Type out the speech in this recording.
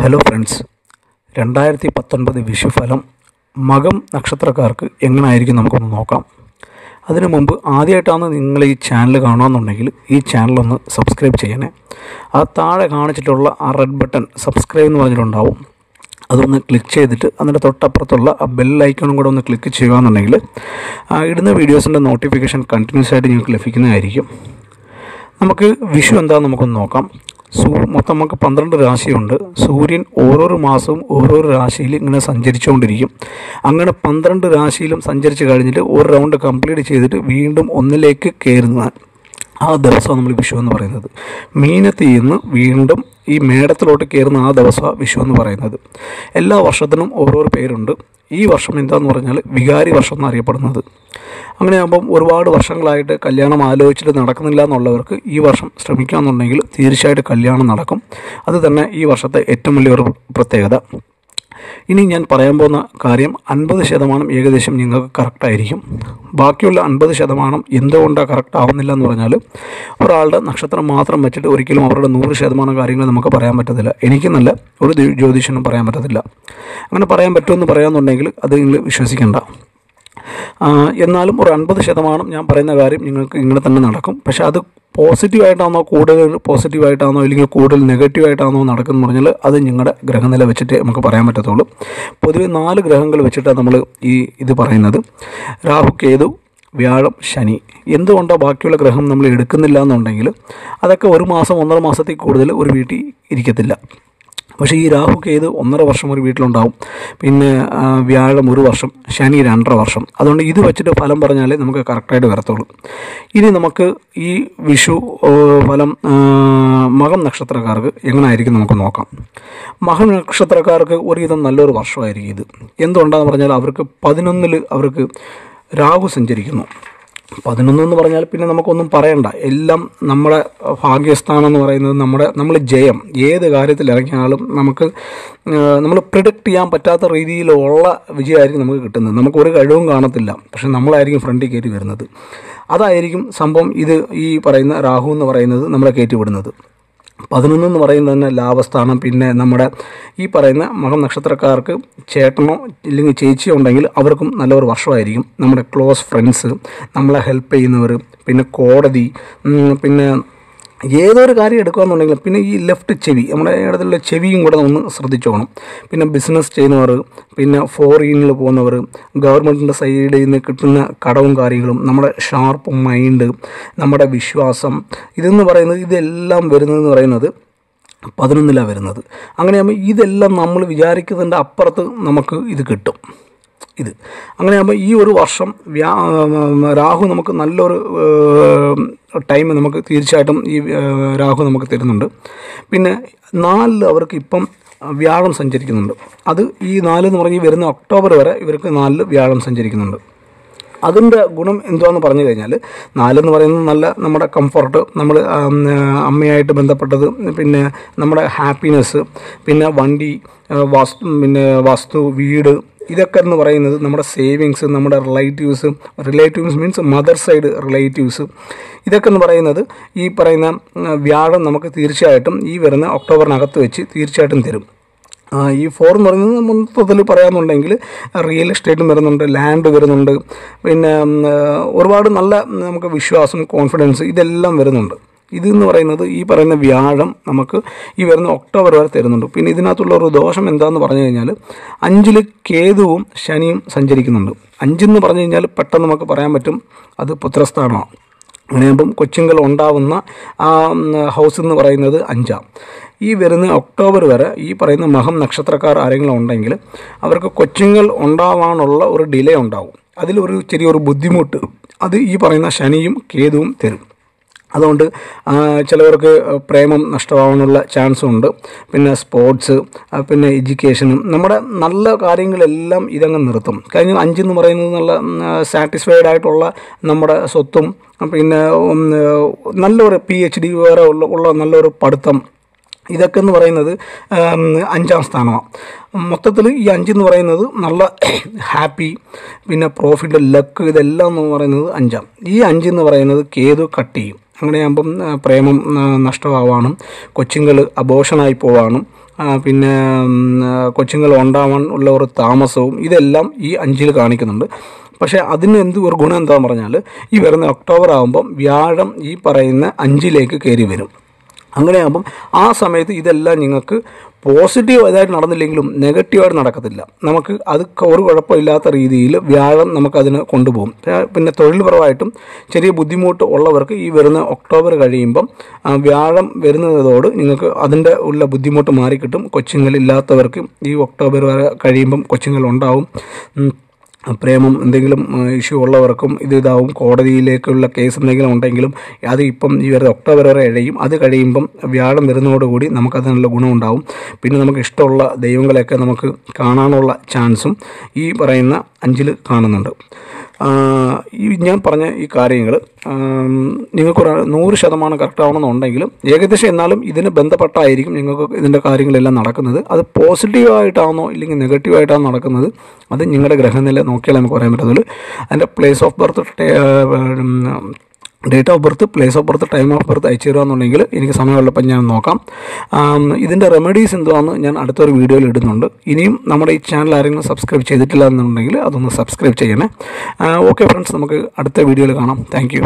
Hello friends രണ്ടായിരത്തി പത്തൊൻപത് വിഷുഫലം മകം നക്ഷത്രക്കാർക്ക് എങ്ങനെയായിരിക്കും നമുക്കൊന്ന് നോക്കാം. അതിനു മുമ്പ് ആദ്യമായിട്ടാണ് നിങ്ങൾ ഈ ചാനൽ കാണുകയെന്നുണ്ടെങ്കിൽ ഈ ചാനലൊന്ന് സബ്സ്ക്രൈബ് ചെയ്യണേ. ആ താഴെ കാണിച്ചിട്ടുള്ള ആ റെഡ് ബട്ടൺ സബ്സ്ക്രൈബ് എന്ന് പറഞ്ഞിട്ടുണ്ടാവും. അതൊന്ന് ക്ലിക്ക് ചെയ്തിട്ട് അതിന്റെ തൊട്ടപ്പുറത്തുള്ള ആ ബെൽ ഐക്കണും കൂടെ ഒന്ന് ക്ലിക്ക് ചെയ്യുകയെന്നുണ്ടെങ്കിൽ ആ ഇടുന്ന വീഡിയോസിന്റെ നോട്ടിഫിക്കേഷൻ കണ്ടിന്യൂസ് ആയിട്ട് നിങ്ങൾക്ക് ലഭിക്കുന്നതായിരിക്കും. നമുക്ക് വിഷു എന്താണെന്ന് നമുക്കൊന്ന് നോക്കാം. മൊത്തം നമുക്ക് പന്ത്രണ്ട് രാശിയുണ്ട്. സൂര്യൻ ഓരോരോ മാസവും ഓരോരോ രാശിയിൽ ഇങ്ങനെ സഞ്ചരിച്ചുകൊണ്ടിരിക്കും. അങ്ങനെ പന്ത്രണ്ട് രാശിയിലും സഞ്ചരിച്ച് കഴിഞ്ഞിട്ട് ഒരു റൗണ്ട് കംപ്ലീറ്റ് ചെയ്തിട്ട് വീണ്ടും ഒന്നിലേക്ക് കയറുന്ന ആ ദിവസമാണ് നമ്മൾ വിഷു എന്ന് പറയുന്നത്. മീനത്തിൽ നിന്ന് വീണ്ടും ഈ മേടത്തിലോട്ട് കയറുന്ന ആ ദിവസമാണ് വിഷു എന്ന് പറയുന്നത്. എല്ലാ വർഷത്തിനും ഓരോരോ പേരുണ്ട്. ഈ വർഷം എന്താന്ന് പറഞ്ഞാൽ വികാരി വർഷം എന്നറിയപ്പെടുന്നത് അങ്ങനെയാകുമ്പം ഒരുപാട് വർഷങ്ങളായിട്ട് കല്യാണം ആലോചിച്ചിട്ട് നടക്കുന്നില്ല എന്നുള്ളവർക്ക് ഈ വർഷം ശ്രമിക്കുകയെന്നുണ്ടെങ്കിൽ തീർച്ചയായിട്ടും കല്യാണം നടക്കും. അത് തന്നെ ഈ വർഷത്തെ ഏറ്റവും വലിയൊരു പ്രത്യേകത. ഇനി ഞാൻ പറയാൻ പോകുന്ന കാര്യം അൻപത് ശതമാനം ഏകദേശം നിങ്ങൾക്ക് കറക്റ്റായിരിക്കും ബാക്കിയുള്ള അൻപത് ശതമാനം എന്തുകൊണ്ടാണ് കറക്റ്റ് ആവുന്നില്ല എന്ന് പറഞ്ഞാൽ ഒരാളുടെ നക്ഷത്രം മാത്രം വെച്ചിട്ട് ഒരിക്കലും അവരുടെ നൂറ് ശതമാനം കാര്യങ്ങൾ നമുക്ക് പറയാൻ പറ്റത്തില്ല. എനിക്ക് നല്ല ഒരു ജ്യോതിഷനും പറയാൻ പറ്റത്തില്ല. അങ്ങനെ പറയാൻ പറ്റുമെന്ന് പറയാമെന്നുണ്ടെങ്കിൽ അത് നിങ്ങൾ വിശ്വസിക്കേണ്ട. എന്നാലും ഒരു അൻപത് ശതമാനം ഞാൻ പറയുന്ന കാര്യം നിങ്ങൾക്ക് ഇങ്ങനെ തന്നെ നടക്കും. പക്ഷേ അത് പോസിറ്റീവായിട്ടാണോ കൂടുതൽ പോസിറ്റീവായിട്ടാണോ അല്ലെങ്കിൽ കൂടുതൽ നെഗറ്റീവായിട്ടാണോ നടക്കുന്നത് പറഞ്ഞാൽ അത് നിങ്ങളുടെ ഗ്രഹനില വെച്ചിട്ട് നമുക്ക് പറയാൻ പറ്റത്തുള്ളൂ. പൊതുവെ നാല് ഗ്രഹങ്ങൾ വെച്ചിട്ടാണ് നമ്മൾ ഈ ഇത് പറയുന്നത്. രാഹു കേതു വ്യാഴം ശനി. എന്തുകൊണ്ടോ ബാക്കിയുള്ള ഗ്രഹം നമ്മൾ എടുക്കുന്നില്ല എന്നുണ്ടെങ്കിൽ അതൊക്കെ ഒരു മാസം ഒന്നര മാസത്തിൽ കൂടുതൽ ഒരു വീട്ടിൽ ഇരിക്കത്തില്ല. പക്ഷേ ഈ രാഹു കേത് ഒന്നര വർഷം ഒരു വീട്ടിലുണ്ടാവും. പിന്നെ വ്യാഴം ഒരു വർഷം ശനി രണ്ടര വർഷം. അതുകൊണ്ട് ഇത് വെച്ചിട്ട് ഫലം പറഞ്ഞാലേ നമുക്ക് കറക്റ്റായിട്ട് വരത്തുള്ളൂ. ഇനി നമുക്ക് ഈ വിഷു ഫലം മകം നക്ഷത്രക്കാർക്ക് എങ്ങനെയായിരിക്കും നമുക്ക് നോക്കാം. മകം നക്ഷത്രക്കാർക്ക് ഒരുവിധം നല്ലൊരു വർഷമായിരിക്കും ഇത്. എന്തുകൊണ്ടാന്ന് പറഞ്ഞാൽ അവർക്ക് പതിനൊന്നിൽ അവർക്ക് രാഹു സഞ്ചരിക്കുന്നു. പതിനൊന്ന് എന്ന് പറഞ്ഞാൽ പിന്നെ നമുക്കൊന്നും പറയണ്ട. എല്ലാം നമ്മുടെ ഭാഗ്യസ്ഥാനം എന്ന് പറയുന്നത് നമ്മുടെ നമ്മൾ ജയം. ഏത് കാര്യത്തിൽ ഇറങ്ങിയാലും നമുക്ക് നമ്മൾ പ്രിഡിക്റ്റ് ചെയ്യാൻ പറ്റാത്ത രീതിയിലുള്ള വിജയമായിരിക്കും നമുക്ക് കിട്ടുന്നത്. നമുക്ക് ഒരു കഴിവും കാണത്തില്ല. പക്ഷെ നമ്മളായിരിക്കും ഫ്രണ്ടിൽ കയറ്റി വരുന്നത്. അതായിരിക്കും സംഭവം ഇത് ഈ പറയുന്ന രാഹു എന്ന് പറയുന്നത് നമ്മളെ കയറ്റി വിടുന്നത്. പതിനൊന്ന് എന്ന് പറയുന്നത് തന്നെ ലാഭസ്ഥാനം. പിന്നെ നമ്മുടെ ഈ പറയുന്ന മകം നക്ഷത്രക്കാർക്ക് ചേട്ടനോ ഇല്ലെങ്കിൽ ചേച്ചിയോ ഉണ്ടെങ്കിൽ അവർക്കും നല്ലൊരു വർഷമായിരിക്കും. നമ്മുടെ ക്ലോസ് ഫ്രണ്ട്സ് നമ്മളെ ഹെൽപ്പ് ചെയ്യുന്നവർ പിന്നെ കോടതി പിന്നെ ഏതൊരു കാര്യം എടുക്കുകയെന്നുണ്ടെങ്കിലും പിന്നെ ഈ ലെഫ്റ്റ് ചെവി നമ്മുടെ ഇടത്തുള്ള ചെവിയും കൂടെ ഒന്ന് ശ്രദ്ധിച്ചോണം പിന്നെ ബിസിനസ് ചെയ്യുന്നവർ പിന്നെ ഫോറിനിൽ പോകുന്നവർ ഗവൺമെന്റിന്റെ സൈഡിൽ നിന്ന് കിട്ടുന്ന കടവും കാര്യങ്ങളും നമ്മുടെ ഷാർപ്പ് മൈൻഡ് നമ്മുടെ വിശ്വാസം ഇതെന്ന് പറയുന്നത് ഇതെല്ലാം വരുന്നതെന്ന് പറയുന്നത് പതിനൊന്നിലാണ് വരുന്നത്. അങ്ങനെയാകുമ്പോൾ ഇതെല്ലാം നമ്മൾ വിചാരിക്കുന്നതിന്റെ അപ്പുറത്ത് നമുക്ക് ഇത് കിട്ടും. ഇത്. അങ്ങനെയാകുമ്പോൾ ഈ ഒരു വർഷം രാഹു നമുക്ക് നല്ലൊരു ടൈം നമുക്ക് തീർച്ചയായിട്ടും ഈ രാഹു നമുക്ക് തരുന്നുണ്ട്. പിന്നെ നാലിൽ അവർക്ക് ഇപ്പം വ്യാഴം സഞ്ചരിക്കുന്നുണ്ട്. അത് ഈ നാല് എന്ന് പറഞ്ഞ് വരുന്ന ഒക്ടോബർ വരെ ഇവർക്ക് നാലിൽ വ്യാഴം സഞ്ചരിക്കുന്നുണ്ട്. അതിന്റെ ഗുണം എന്തുവാന്ന് പറഞ്ഞു കഴിഞ്ഞാൽ നാലെന്ന് പറയുന്നത് നല്ല നമ്മുടെ കംഫർട്ട് നമ്മൾ അമ്മയായിട്ട് ബന്ധപ്പെട്ടത് പിന്നെ നമ്മുടെ ഹാപ്പിനെസ് പിന്നെ വണ്ടി വാസ്തു പിന്നെ വസ്തു വീട് ഇതൊക്കെ എന്ന് പറയുന്നത് നമ്മുടെ സേവിങ്സ് നമ്മുടെ relatives relatives means mother side relatives ഇതൊക്കെ എന്ന് പറയുന്നത് ഈ പറയുന്ന വ്യാഴം നമുക്ക് തീർച്ചയായിട്ടും ഈ വരുന്ന ഒക്ടോബറിനകത്ത് വെച്ച് തീർച്ചയായിട്ടും തരും. ഈ ഫോർ എന്ന് പറയുന്നത് മൊത്തത്തിൽ പറയാമെന്നുണ്ടെങ്കിൽ റിയൽ എസ്റ്റേറ്റും വരുന്നുണ്ട് ലാൻഡ് വരുന്നുണ്ട് പിന്നെ ഒരുപാട് നല്ല നമുക്ക് വിശ്വാസം കോൺഫിഡൻസ് ഇതെല്ലാം വരുന്നുണ്ട്. ഇതെന്ന് പറയുന്നത് ഈ പറയുന്ന വ്യാഴം നമുക്ക് ഈ വരുന്ന ഒക്ടോബർ വരെ തരുന്നുണ്ട്. പിന്നെ ഇതിനകത്തുള്ള ഒരു ദോഷം എന്താണെന്ന് പറഞ്ഞു കഴിഞ്ഞാൽ അഞ്ചിൽ കേതുവും ശനിയും സഞ്ചരിക്കുന്നുണ്ട്. അഞ്ചെന്ന് പറഞ്ഞു കഴിഞ്ഞാൽ പെട്ടെന്ന് നമുക്ക് പറയാൻ പറ്റും അത് പുത്രസ്ഥാനമാണ്. അങ്ങനെയാകുമ്പം കൊച്ചുങ്ങൾ ഉണ്ടാവുന്ന ആ ഹൗസ് എന്ന് പറയുന്നത് അഞ്ചാം. ഈ വരുന്ന ഒക്ടോബർ വരെ ഈ പറയുന്ന മഹം നക്ഷത്രക്കാർ ആരെങ്കിലും ഉണ്ടെങ്കിൽ അവർക്ക് കൊച്ചുങ്ങൾ ഉണ്ടാവാനുള്ള ഒരു ഡിലേ ഉണ്ടാവും. അതിലൊരു ചെറിയൊരു ബുദ്ധിമുട്ട്. അത് ഈ പറയുന്ന ശനിയും കേതുവും തരും. അതുകൊണ്ട് ചിലവർക്ക് പ്രേമം നഷ്ടമാവാനുള്ള ചാൻസും ഉണ്ട്. പിന്നെ സ്പോർട്സ് പിന്നെ എഡ്യൂക്കേഷനും നമ്മുടെ നല്ല കാര്യങ്ങളെല്ലാം ഇതങ്ങ് നിർത്തും. കഴിഞ്ഞ അഞ്ചെന്ന് പറയുന്നത് നല്ല സാറ്റിസ്ഫൈഡ് ആയിട്ടുള്ള നമ്മുടെ സ്വത്തും പിന്നെ നല്ലൊരു പി എച്ച് ഡി വേറെ ഉള്ള ഉള്ള നല്ലൊരു പഠിത്തം ഇതൊക്കെ എന്ന് പറയുന്നത് അഞ്ചാം സ്ഥാനമാണ് മൊത്തത്തിൽ ഈ അഞ്ചെന്ന് പറയുന്നത് നല്ല ഹാപ്പി പിന്നെ പ്രോഫിറ്റ് ലക്ക് ഇതെല്ലാം എന്ന് പറയുന്നത് അഞ്ചാം. ഈ അഞ്ചെന്ന് പറയുന്നത് കേതു കട്ട് ചെയ്യും. അങ്ങനെയാകുമ്പം പ്രേമം നഷ്ടമാവാനും കൊച്ചുങ്ങൾ അബോഷനായി പോവാനും പിന്നെ കൊച്ചുങ്ങൾ ഉണ്ടാവാൻ ഉള്ള ഒരു താമസവും ഇതെല്ലാം ഈ അഞ്ചിൽ കാണിക്കുന്നുണ്ട്. പക്ഷേ അതിന് എന്ത് ഒരു ഗുണം എന്താണെന്ന് പറഞ്ഞാൽ ഈ വരുന്ന ഒക്ടോബർ ആകുമ്പം വ്യാഴം ഈ പറയുന്ന അഞ്ചിലേക്ക് കയറി വരും. അങ്ങനെയാകുമ്പം ആ സമയത്ത് ഇതെല്ലാം നിങ്ങൾക്ക് പോസിറ്റീവ് ഇതായിട്ട് നടന്നില്ലെങ്കിലും നെഗറ്റീവായിട്ട് നടക്കത്തില്ല. നമുക്ക് അത് ഒരു കുഴപ്പമില്ലാത്ത രീതിയിൽ വ്യാഴം നമുക്കതിന് കൊണ്ടുപോകും. പിന്നെ തൊഴിൽപരമായിട്ടും ചെറിയ ബുദ്ധിമുട്ട് ഉള്ളവർക്ക് ഈ വരുന്ന ഒക്ടോബർ കഴിയുമ്പം വ്യാഴം വരുന്നതോട് നിങ്ങൾക്ക് അതിന്റെ ഉള്ള ബുദ്ധിമുട്ട് മാറിക്കിട്ടും. കൊച്ചുങ്ങളില്ലാത്തവർക്ക് ഈ ഒക്ടോബർ വരെ കഴിയുമ്പം ഉം. പ്രേമം എന്തെങ്കിലും ഇഷ്യൂ ഉള്ളവർക്കും ഇത് ഇതാവും. കോടതിയിലേക്കുള്ള കേസ് എന്തെങ്കിലും ഉണ്ടെങ്കിലും അത് ഇപ്പം ഈ വരുന്ന ഒക്ടോബർ വരെ കഴിയും അത് കഴിയുമ്പം വ്യാഴം വരുന്നതോടുകൂടി നമുക്കതിനുള്ള ഗുണമുണ്ടാവും. പിന്നെ നമുക്ക് ഇഷ്ടമുള്ള ദൈവങ്ങളെയൊക്കെ നമുക്ക് കാണാനുള്ള ചാൻസും ഈ പറയുന്ന അഞ്ചിൽ കാണുന്നുണ്ട്. ഈ ഞാൻ പറഞ്ഞ ഈ കാര്യങ്ങൾ നിങ്ങൾക്കൊരു നൂറ് ശതമാനം കറക്റ്റ് ആവണമെന്നുണ്ടെങ്കിലും ഏകദേശം എന്നാലും ഇതിന് ബന്ധപ്പെട്ടായിരിക്കും നിങ്ങൾക്ക് ഇതിന്റെ കാര്യങ്ങളെല്ലാം നടക്കുന്നത്. അത് പോസിറ്റീവായിട്ടാണോ ഇല്ലെങ്കിൽ നെഗറ്റീവായിട്ടാണോ നടക്കുന്നത് അത് നിങ്ങളുടെ ഗ്രഹനില നോക്കിയാൽ നമുക്ക് പറയാൻ പറ്റത്തുള്ളൂ. അതിന്റെ place of birth date of birth place of birth time of birth അയച്ചു തരുമെന്നുണ്ടെങ്കിൽ എനിക്ക് സമയമുള്ളപ്പോൾ ഞാൻ നോക്കാം. ഇതിന്റെ റെമഡീസ് എന്തുവാന്ന് ഞാൻ അടുത്തൊരു വീഡിയോയിൽ ഇടുന്നുണ്ട്. ഇനിയും നമ്മുടെ ഈ ചാനൽ ആരെങ്കിലും സബ്സ്ക്രൈബ് ചെയ്തിട്ടില്ല എന്നുണ്ടെങ്കിൽ അതൊന്ന് സബ്സ്ക്രൈബ് ചെയ്യണേ. ഓക്കെ ഫ്രണ്ട്സ് നമുക്ക് അടുത്ത വീഡിയോയിൽ കാണാം. താങ്ക്